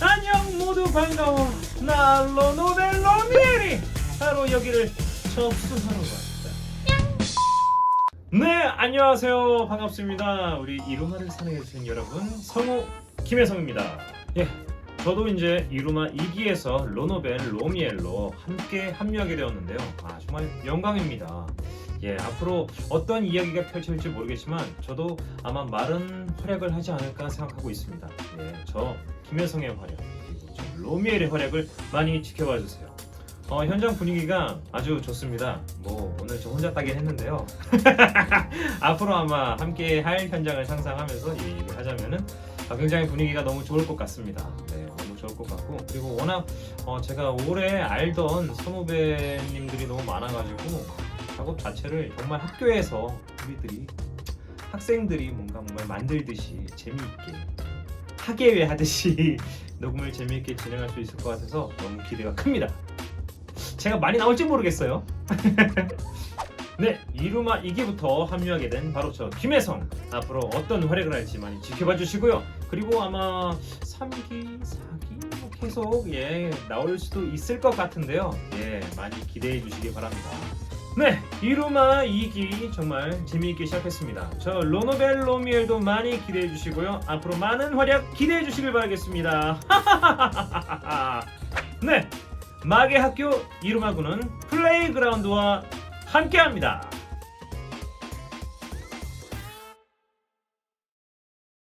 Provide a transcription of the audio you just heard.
안녕 모두 반가워. 나 로노벨 로미에리. 바로 여기를 접수하러 왔다. 네 안녕하세요. 반갑습니다. 우리 이루마를 사랑해 주신 여러분 성우 김혜성입니다. 예 저도 이제 이루마 2기에서 로노벨 로미엘로 함께 합류하게 되었는데요. 아 정말 영광입니다 예 앞으로 어떤 이야기가 펼쳐질지 모르겠지만 저도 아마 마른 활약을 하지 않을까 생각하고 있습니다 예 저 김혜성의 활약 그리고 저 로미엘의 활약을 많이 지켜봐 주세요. 어, 현장 분위기가 아주 좋습니다. 뭐 오늘 저 혼자 따긴 했는데요. 앞으로 아마 함께 할 현장을 상상하면서 이 얘기를 하자면은 아, 굉장히 분위기가 너무 좋을 것 같습니다. 네, 너무 좋을 것 같고 그리고 워낙 어, 제가 올해 알던 선후배님들이 너무 많아가지고 작업 자체를 정말 학교에서 우리들이 학생들이 뭔가 뭔가 만들듯이 재미있게 학예회 하듯이 녹음을 재미있게 진행할 수 있을 것 같아서 너무 기대가 큽니다. 제가 많이 나올지 모르겠어요. 네, 이루마 2기부터 합류하게 된 바로 저 김혜성 앞으로 어떤 활약을 할지 많이 지켜봐 주시고요. 그리고 아마 3기, 4기 뭐 계속 예 나올 수도 있을 것 같은데요. 예, 많이 기대해 주시기 바랍니다. 네, 이루마 2기 정말 재미있게 시작했습니다. 저 로노벨 로미엘도 많이 기대해 주시고요. 앞으로 많은 활약 기대해 주시길 바라겠습니다. 네, 마계 학교 이루마군은 플레이그라운드와 함께합니다.